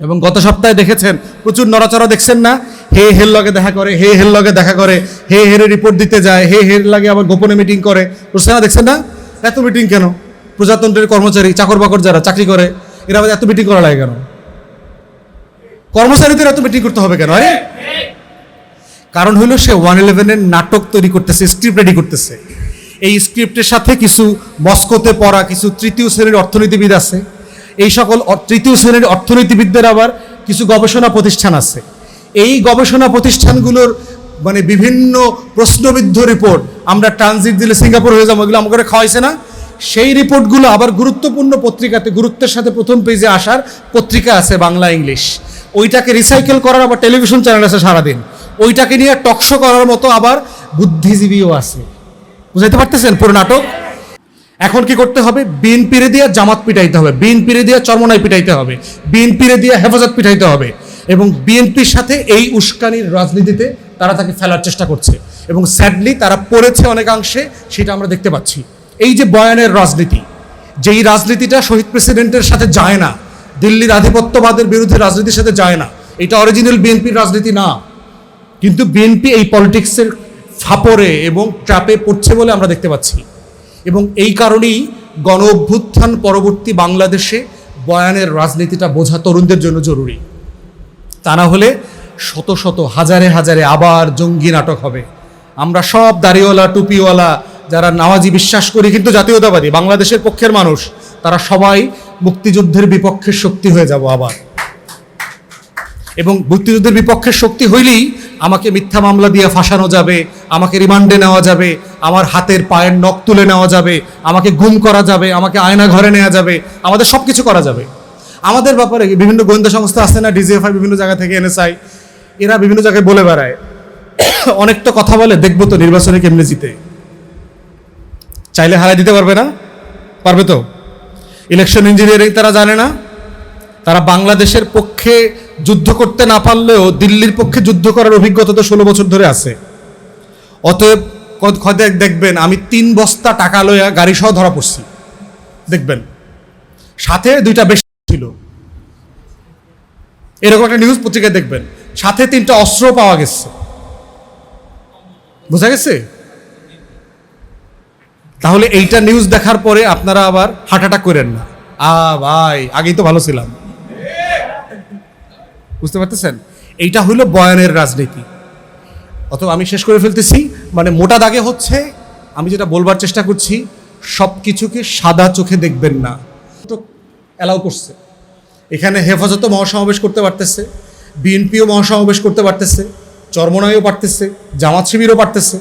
এবং গত সপ্তাহে দেখেছেন, প্রচুর নড়াচড়া দেখছেন না? হে হের লগে দেখা করে, হে হের লগে দেখা করে, হে হেরে রিপোর্ট দিতে যায়, হে হের লাগে আবার গোপনে মিটিং করে। বুঝছেন না, দেখছেন না? এত মিটিং কেন? প্রজাতন্ত্রের কর্মচারী চাকর বাকর যারা চাকরি করে, এরা এত মিটিং করা লাগে কেন? কর্মচারীদের এত মিটিং করতে হবে কেন? আরে! কারণ হলো সে ওয়ান ইলেভেনের নাটক তৈরি করতেছে স্ক্রিপ্ট রেডি করতেছে। এই স্ক্রিপ্টের সাথে কিছু মস্কোতে পড়া, কিছু তৃতীয় শ্রেণির অর্থনীতিবিদ আছে। এই সকল তৃতীয় শ্রেণির অর্থনীতিবিদদের আবার কিছু গবেষণা প্রতিষ্ঠান আছে। এই গবেষণা প্রতিষ্ঠানগুলোর মানে বিভিন্ন প্রশ্নবিদ্ধ রিপোর্ট, আমরা ট্রানজিট দিলে সিঙ্গাপুর হয়ে যাব, এগুলো আমাকে খাওয়াইছে না। সেই রিপোর্টগুলো আবার গুরুত্বপূর্ণ পত্রিকাতে, গুরুত্বের সাথে প্রথম পেজে আসার পত্রিকা আছে বাংলা ইংলিশ। ওইটাকে রিসাইকেল করার আবার টেলিভিশন চ্যানেল আছে সারাদিন। ওইটাকে নিয়ে টকশো করার মতো আবার বুদ্ধিজীবীও আছে। বুঝাইতে পারতেছেন পুরো নাটক? এখন কি করতে হবে? বিন পিড়ে দিয়ে জামাত পিটাইতে হবে। বিন পিড়ে দিয়ে চরমনাই পিটাইতে হবে। বিন পিড়ে দিয়ে হেফাজত পিটাইতে হবে। এবং বিএনপির সাথে এই উস্কানির রাজনীতিতে তারা তাকে ফেলার চেষ্টা করছে। এবং স্যাডলি তারা পড়েছে অনেকাংশে, সেটা আমরা দেখতে পাচ্ছি। এই যে বয়ানের রাজনীতি, যেই রাজনীতিটা শহীদ প্রেসিডেন্টের সাথে যায় না, দিল্লির আধিপত্যবাদের বিরুদ্ধে রাজনীতির সাথে যায় না, এটা অরিজিনাল বিএনপির রাজনীতি না। কিন্তু বিএনপি এই পলিটিক্সের ফাপরে এবং ট্র্যাপে পড়ছে বলে আমরা দেখতে পাচ্ছি। এবং এই কারণেই গণ অভ্যুত্থান পরবর্তী বাংলাদেশে বয়ানের রাজনীতিটা বোঝা তরুণদের জন্য জরুরি। তা না হলে শত শত, হাজারে হাজারে আবার জঙ্গি নাটক হবে। আমরা সব দাড়িওয়ালা, টুপিওয়ালা, যারা নামাজি বিশ্বাস করি, কিন্তু জাতীয়তাবাদী, বাংলাদেশের পক্ষের মানুষ, তারা সবাই মুক্তিযুদ্ধের বিপক্ষের শক্তি হয়ে যাব আবার। এবং মুক্তিযুদ্ধের বিপক্ষের শক্তি হইলেই আমাকে মিথ্যা মামলা দিয়ে ফাঁসানো যাবে, আমাকে রিমান্ডে নেওয়া যাবে, আমার হাতের পায়ের নখ তুলে নেওয়া যাবে, আমাকে গুম করা যাবে, আমাকে আয়না ঘরে নেওয়া যাবে, আমাদের সব কিছু করা যাবে। আমাদের ব্যাপারে বিভিন্ন গোয়েন্দা সংস্থা আছে না, ডিজিএফআই বিভিন্ন জায়গা থেকে এনএসআই, এরা বিভিন্ন জায়গায় বলে বেড়ায়। অনেক তো কথা বলে, দেখব তো নির্বাচনে কেমনে জিতে। চাইলে হারাই দিতে পারবে না? পারবে তো? ইলেকশন ইঞ্জিনিয়ারিং তারা জানে না? তারা বাংলাদেশের পক্ষে যুদ্ধ করতে না পারলেও দিল্লির পক্ষে যুদ্ধ করার অভিজ্ঞতা তো ষোলো বছর ধরে আছে। অতএব ক- ক- দেখবেন, আমি তিন বস্তা টাকা লইয়া গাড়ি সহ ধরা পড়ছি। দেখবেন, সাথে দুইটা বেশি ছিল। এরকম একটা নিউজ পত্রিকায় দেখবেন, সাথে তিনটা অস্ত্র পাওয়া গেছে। বোঝা গেছে? তাহলে এইটা নিউজ দেখার পরে আপনারা আবার হার্ট করেন না। আ, ভাই, আগেই তো ভালো ছিলাম। বুঝতে পারতেছেন? এইটা হলো বয়ানের রাজনীতি। অথবা আমি শেষ করে ফেলতেছি মানে মোটা দাগে হচ্ছে, আমি যেটা বলবার চেষ্টা করছি সব কিছুকে সাদা চোখে দেখবেন না। তো অ্যালাউ করছে। এখানে হেফাজতও মহাসমাবেশ করতে পারতেছে, বিএনপিও মহাসমাবেশ করতে পারতেছে, চরমনাইও পারতেছে, জামাত শিবিরও পারতেছে।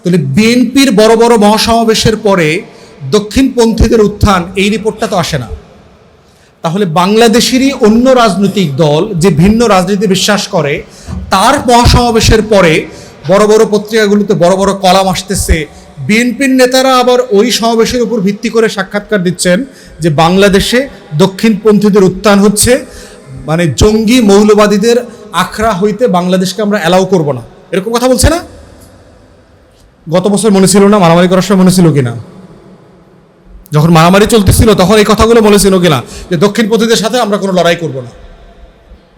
তাহলে বিএনপির বড় বড় মহাসমাবেশের পরে দক্ষিণপন্থীদের উত্থান, এই রিপোর্টটা তো আসে না। তাহলে বাংলাদেশেরই অন্য রাজনৈতিক দল যে ভিন্ন রাজনীতি বিশ্বাস করে, তার মহাসমাবেশের পরে বড় বড় পত্রিকাগুলোতে বড় বড় কলাম আসতেছে। বিএনপির নেতারা আবার ওই সমাবেশের উপর ভিত্তি করে সাক্ষাৎকার দিচ্ছেন যে বাংলাদেশে দক্ষিণপন্থীদের উত্থান হচ্ছে। মানে জঙ্গি মৌলবাদীদের আখড়া হইতে বাংলাদেশকে আমরা অ্যালাউ করব না। এরকম কথা বলছে না? গত বছর মনে ছিল না? মারামারি করার সময় মনে ছিল কিনা? যখন মারামারি চলতেছিল, তখন এই কথাগুলো বলেছিল কিনা? যে দক্ষিণ দক্ষিণপন্থীদের সাথে আমরা কোনো লড়াই করব না।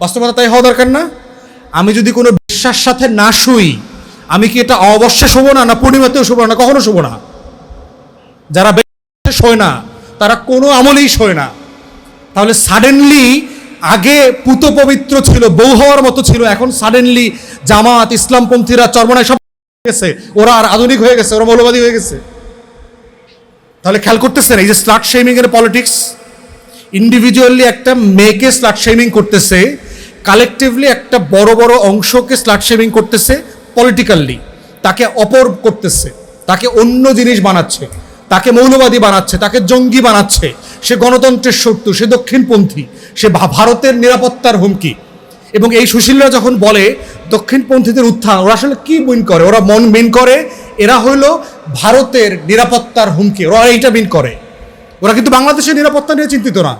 বাস্তবতা তাই হওয়া দরকার না। আমি যদি কোনো বিশ্বাস সাথে না শুই, আমি কি এটা অবশ্যই শোবো না না পূর্ণিমাতেও শোবো না কখনো শোবো না? যারা শোয় না, তারা কোনো আমলেই শোয় না। তাহলে সাডেনলি আগে পুত পবিত্র ছিল, বউ হওয়ার মতো ছিল, এখন সাডেনলি জামাত, ইসলামপন্থীরা, চর্মনায় সব গেছে। ওরা আর আধুনিক হয়ে গেছে, ওরা মৌলবাদী হয়ে গেছে। তাহলে খেয়াল করতেছেন, এই যে স্লাট শেমিং এর পলিটিক্স ইন্ডিভিজুয়ালি একটা মেয়েকে স্লাট শেমিং করতেছে কালেকটিভলি একটা বড় বড় অংশকে স্লাট শেমিং করতেছে পলিটিক্যালি তাকে অপর করতেছে, তাকে অন্য জিনিস বানাচ্ছে, তাকে মৌলবাদী বানাচ্ছে, তাকে জঙ্গি বানাচ্ছে। সে গণতন্ত্রের শত্রু, সে দক্ষিণপন্থী, সে ভারতের নিরাপত্তার হুমকি। এবং এই সুশীলরা যখন বলে দক্ষিণপন্থীদের উত্থান, ওরা আসলে কি মিন করে? ওরা মন মিন করে? এরা হইল ভারতের নিরাপত্তার হুমকি। ওরা এইটা মিন করে। ওরা কিন্তু বাংলাদেশের নিরাপত্তা নিয়ে চিন্তিত না।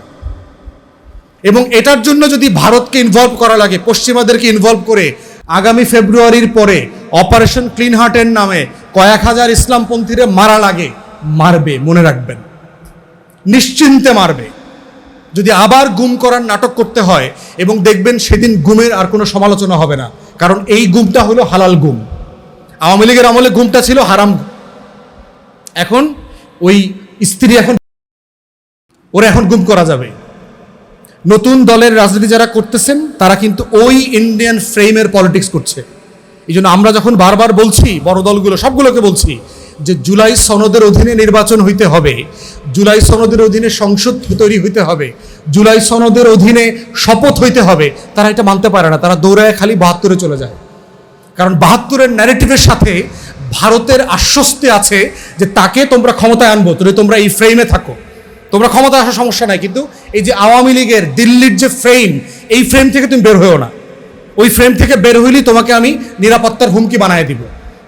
এবং এটার জন্য যদি ভারতকে ইনভলভ করা লাগে, পশ্চিমাদেরকে ইনভলভ করে, আগামী ফেব্রুয়ারির পরে অপারেশন ক্লিন হার্টের নামে কয়েক হাজার ইসলামপন্থীরা মারা লাগে, মারবে, মনে রাখবেন। নিশ্চিন্তে মারবে। যদি আবার গুম করার নাটক করতে হয় এবং দেখবেন সেদিন গুমের আর কোনো সমালোচনা হবে না, কারণ এই গুমটা হলো হালাল গুম। আওয়ামী লীগের আমলে গুমটা ছিল হারাম এখন ওই স্ত্রী এখন ওরা এখন গুম করা যাবে। নতুন দলের রাজনীতি যারা করতেছেন, তারা কিন্তু ওই ইন্ডিয়ান ফ্রেমের পলিটিক্স করছে। এই জন্য আমরা যখন বারবার বলছি, বড় দলগুলো সবগুলোকে বলছি, যে জুলাই সনদের অধীনে নির্বাচন হইতে হবে জুলাই সনদের অধীনে সংসদ তৈরি হইতে হবে। জুলাই সনদের অধীনে শপথ হইতে হবে। তারা এটা মানতে পারে না। তারা দৌড়ায় খালি বাহাত্তরে চলে যায়। কারণ বাহাত্তরের ন্যারেটিভের সাথে ভারতের আশ্বস্তি আছে যে তাকে তোমরা ক্ষমতায় আনব। তুমি তোমরা এই ফ্রেমে থাকো। তোমরা ক্ষমতায় আসার সমস্যা নাই। কিন্তু এই যে আওয়ামী লীগের দিল্লির যে ফ্রেম এই ফ্রেম থেকে তুমি বের হয়েও না। ওই ফ্রেম থেকে বের হইলেই তোমাকে আমি নিরাপত্তার হুমকি বানায় দিব।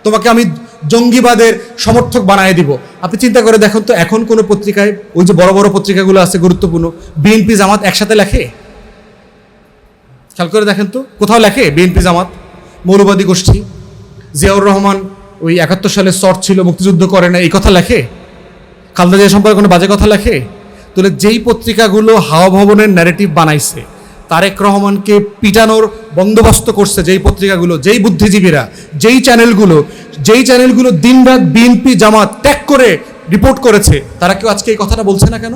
তোমাকে আমি জঙ্গিবাদের সমর্থক বানায় দিব। আপনি চিন্তা করে দেখুন তো, এখন কোনো পত্রিকায়, ওই যে বড় বড় পত্রিকাগুলো আছে গুরুত্বপূর্ণ, বিএনপি জামাত একসাথে লেখে? খেয়াল করে দেখেন তো, কোথাও লেখে বিএনপি জামাত? মৌলবাদী গোষ্ঠী? জিয়াউর রহমান ওই একাত্তর সালে সর ছিল, মুক্তিযুদ্ধ করে না, এই কথা লেখে? খালদা জিয়া সম্পর্কে কোনো বাজে কথা লেখে? তাহলে যেই পত্রিকাগুলো হাওয়া ভবনের ন্যারেটিভ বানাইছে তারেক রহমানকে পিটানোর বন্দোবস্ত করছে যেই পত্রিকাগুলো, যেই বুদ্ধিজীবীরা, যেই চ্যানেলগুলো যেই চ্যানেলগুলো দিনরাত বিএনপি জামাত ত্যাগ করে রিপোর্ট করেছে, তারা কেউ আজকে এই কথাটা বলছে না কেন?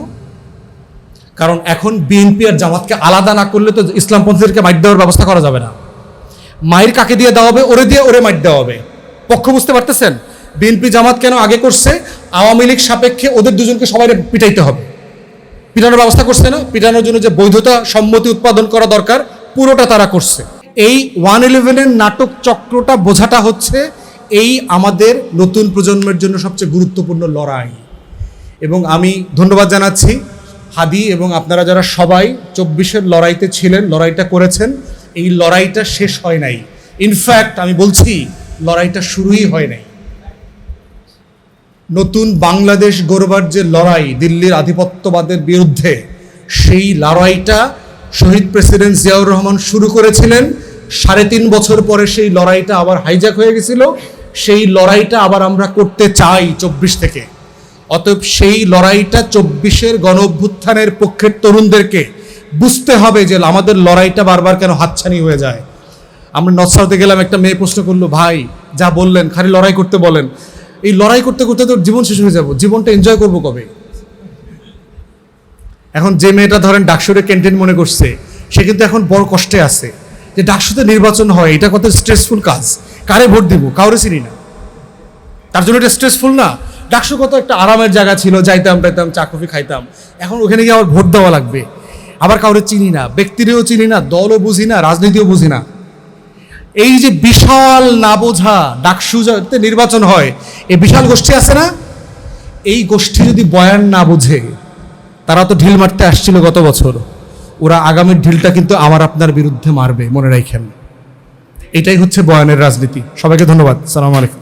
কারণ এখন বিএনপি আর জামাতকে আলাদা না করলে তো ইসলামপন্থীদেরকে মাইট দেওয়ার ব্যবস্থা করা যাবে না। মায়ের কাকে দিয়ে দেওয়া হবে? ওরে দিয়ে ওরে মাইট দেওয়া হবে। পক্ষ বুঝতে পারতেছেন? বিএনপি জামাত কেন আগে করছে? আওয়ামী লীগ সাপেক্ষে ওদের দুজনকে সবাই পিটাইতে হবে। পিটানোর ব্যবস্থা করছে না। পিটানোর জন্য যে বৈধতা সম্মতি উৎপাদন করা দরকার, পুরোটা তারা করছে। এই ওয়ান ইলেভেনের নাটক চক্রটা বোঝাটা হচ্ছে এই আমাদের নতুন প্রজন্মের জন্য সবচেয়ে গুরুত্বপূর্ণ লড়াই। এবং আমি ধন্যবাদ জানাচ্ছি হাদি এবং আপনারা যারা সবাই চব্বিশের লড়াইতে ছিলেন, লড়াইটা করেছেন, এই লড়াইটা শেষ হয় নাই। ইনফ্যাক্ট আমি বলছি, লড়াইটা শুরুই হয় নাই। নতুন বাংলাদেশ গড়বার যে লড়াই দিল্লির আধিপত্যবাদের বিরুদ্ধে, সেই লড়াইটা শহীদ প্রেসিডেন্ট জিয়াউর রহমান শুরু করেছিলেন। সাড়ে তিন বছর পরে সেই লড়াইটা আবার হাইজ্যাক হয়ে গেছিল। সেই লড়াইটা আবার আমরা করতে চাই চব্বিশ থেকে। অতএব সেই লড়াইটা চব্বিশের গণ অভ্যুত্থানের পক্ষের তরুণদেরকে বুঝতে হবে যে আমাদের লড়াইটা বারবার কেন হাতছানি হয়ে যায়। আমরা নর্থ সাউথে গেলাম, একটা মেয়ে প্রশ্ন করল, ভাই, যা বললেন, খালি লড়াই করতে বলেন। এই লড়াই করতে করতে তো জীবন শেষ হয়ে যাব। জীবনটা এনজয় করব কবে? এখন যে মেয়েটা ধরেন ডাকসুরে ক্যান্টিন মনে করছে, সে কিন্তু এখন বড় কষ্টে আছে। যে ডাকসুতে নির্বাচন হয়, এটা কত স্ট্রেসফুল কাজ? কারে ভোট দিব? কাউরে চিনি না। তার জন্য এটা স্ট্রেসফুল না। ডাকসু কত একটা আরামের জায়গা ছিল, যাইতাম টাইতাম চা, কফি খাইতাম। এখন ওখানে গিয়ে আবার ভোট দেওয়া লাগবে। আবার কাউরে চিনি না। ব্যক্তিরেও চিনি না, দলও বুঝি না, রাজনীতিও বুঝি না। এই যে বিশাল না বোঝা ডাকসু নির্বাচন হয়, এই বিশাল গোষ্ঠী আছে না? এই গোষ্ঠী যদি বয়ান না বোঝে, তারা তো ঢিল মারতে আসছিল গত বছর। ওরা আগামীর ঢিলটা কিন্তু আমার আপনার বিরুদ্ধে মারবে, মনে রাখেন। এটাই হচ্ছে বয়ানের রাজনীতি। সবাইকে ধন্যবাদ। সালাম আলাইকুম।